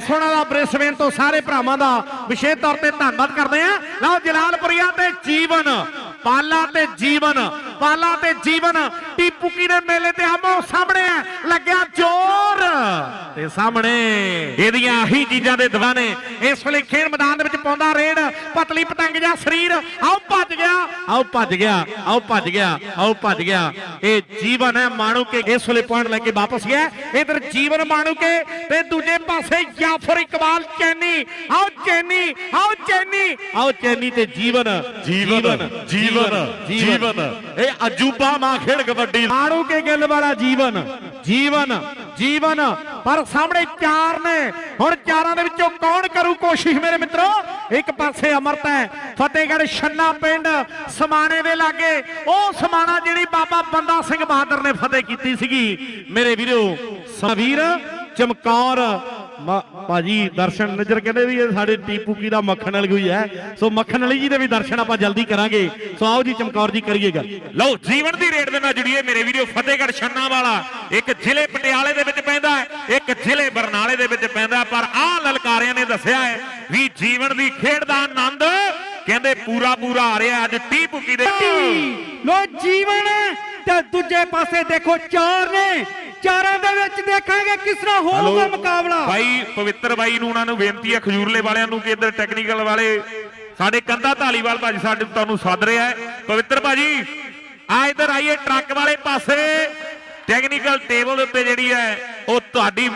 ਸੋਨਾ ਦਾ ਬ੍ਰਿਸਬੇਨ ਤੋਂ ਸਾਰੇ ਭਰਾਵਾਂ ਦਾ ਵਿਸ਼ੇਸ਼ ਤੌਰ ਤੇ ਧੰਨਵਾਦ ਕਰਦੇ ਆ ਲਓ, ਜਲਾਲਪੁਰੀਆ ਤੇ ਜੀਵਨ, ਪਾਲਾ ਤੇ ਜੀਵਨ, ਪਾਲਾ ਤੇ ਜੀਵਨ ਟੀਪੂਕੀ ਦੇ ਮੇਲੇ ਤੇ ਆਮੋ ਸਾਹਮਣੇ ਆ, ਲੱਗਿਆ ਜ਼ੋਰ ਤੇ ਸਾਹਮਣੇ ਇਹਦੀਆਂ ਆਹੀ ਚੀਜ਼ਾਂ ਦੇ ਦੀਵਾਨੇ। ਇਸ ਵੇਲੇ ਖੇਡ ਮੈਦਾਨ ਦੇ ਵਿੱਚ ਪਾਉਂਦਾ ਰੇਡ ਪਤਲੀ ਪਤੰਗ ਜਾਂ ਸਰੀਰ ਆਓ ਭੱਜ ਗਿਆ ਆਓ ਭੱਜ ਗਿਆ ਆਓ ਭੱਜ ਗਿਆ ਆਓ ਭੱਜ ਗਿਆ। ਇਹ ਜੀਵਨ ਹੈ ਮਾਣੂ ਕੇ ਇਸ ਵੇਲੇ ਪੁਆਇੰਟ ਲੈ ਕੇ ਵਾਪਸ ਗਿਆ। ਇਧਰ ਜੀਵਨ ਮਾਣੂ ਕੇ ਤੇ ਦੂਜੇ ਪਾਸੇ ਜਾਫਰ ਇਕਬਾਲ ਚੈਨੀ ਆਓ ਚੈਨੀ ਆਓ ਚੈਨੀ। ਆਓ ਚੈਨੀ ਤੇ ਜੀਵਨ ਜੀਵਨ ਜੀਵਨ ਜੀਵਨ ਇਹ ਅਜੂਬਾ ਮਾਂ ਖੇਡ ਕਬੱਡੀ। ਮਾਣੂ ਕੇ ਗਿੱਲ ਵਾਲਾ ਜੀਵਨ ਜੀਵਨ ਜੀਵਨ। ਪਰ ਸਾਹਮਣੇ ਚਾਰ ਨੇ। ਹੁਣ ਚਾਰਾਂ ਦੇ ਵਿੱਚੋਂ ਕੌਣ ਕਰੂ ਕੋਸ਼ਿਸ਼ ਮੇਰੇ ਮਿੱਤਰੋ? ਇੱਕ ਪਾਸੇ ਅਮਰਤ ਹੈ, ਫਤਿਹਗੜ੍ਹ ਛੰਨਾ ਪਿੰਡ, ਸਮਾਣੇ ਦੇ ਲਾਗੇ। ਉਹ ਸਮਾਣਾ ਜਿਹੜੀ ਬਾਬਾ ਬੰਦਾ ਸਿੰਘ ਬਹਾਦਰ ਨੇ ਫਤਿਹ ਕੀਤੀ ਸੀਗੀ। ਮੇਰੇ ਵੀਰੋ, ਸਵੀਰ ਚਮਕੌਰ ਭਾਜੀ ਦਰਸ਼ਨ ਨਜ਼ਰ ਕਹਿੰਦੇ ਵੀ ਇਹ ਸਾਡੇ ਟੀਪੂਕੀ ਦਾ ਮੱਖਣ ਵਾਲੀ ਹੋਈ ਹੈ। ਸੋ ਮੱਖਣ ਵਾਲੀ ਜੀ ਦੇ ਵੀ ਦਰਸ਼ਨ ਆਪਾਂ ਜਲਦੀ ਕਰਾਂਗੇ। ਸੋ ਆਓ ਜੀ ਚਮਕੌਰ ਜੀ ਕਰੀਏ ਗੱਲ। ਲਓ ਜੀਵਨ ਦੀ ਰੇਡ ਦੇ ਨਾਲ ਜੁੜੀਏ। ਮੇਰੇ ਵੀਡੀਓ ਫਤਿਹਗੜ੍ਹ ਛੰਨਾ ਵਾਲਾ ਇੱਕ ਜ਼ਿਲ੍ਹੇ ਪਟਿਆਲੇ ਦੇ ਵਿੱਚ ਪੈਂਦਾ ਹੈ ਇੱਕ ਜ਼ਿਲ੍ਹੇ ਬਰਨਾਲੇ ਦੇ ਵਿੱਚ ਪੈਂਦਾ ਪਰ ਆਹ ਲਲਕਾਰਿਆਂ ਨੇ ਦੱਸਿਆ ਹੈ ਵੀ ਜੀਵਨ ਦੀ ਖੇਡ ਦਾ ਆਨੰਦ ਕਹਿੰਦੇ ਪੂਰਾ ਪੂਰਾ ਆ ਰਿਹਾ ਅੱਜ ਟੀ ਪੁੱਕੀ ਦੇ ਲੋ ਜੀਵਨ ਤੇ ਦੂਜੇ ਪਾਸੇ ਦੇਖੋ ਚਾਰ ਨੇ ਚਾਰਾਂ ਦੇ ਵਿੱਚ ਦੇਖਾਂਗੇ ਕਿਸ ਤਰ੍ਹਾਂ ਹੋਊਗਾ ਮੁਕਾਬਲਾ। ਬਾਈ ਪਵਿੱਤਰ ਬਾਈ ਨੂੰ ਉਹਨਾਂ ਨੂੰ ਬੇਨਤੀ ਹੈ ਖਜੂਰਲੇ ਵਾਲਿਆਂ ਨੂੰ ਕਿ ਇੱਧਰ ਟੈਕਨੀਕਲ ਵਾਲੇ ਸਾਡੇ ਕੰਧਾ ਢਾਲੀਵਾਲ ਭਾਜੀ ਸਾਡੇ ਤੁਹਾਨੂੰ ਸੱਦ ਰਿਹਾ ਹੈ। ਪਵਿੱਤਰ ਭਾਜੀ ਆ ਇੱਧਰ ਆਈਏ ਟਰੱਕ ਵਾਲੇ ਪਾਸੇ। ਟੈਕਨੀਕਲ ਟੇਬਲ ਉੱਤੇ ਜਿਹੜੀ ਹੈ ਉਹ ਤੁਹਾਡੀ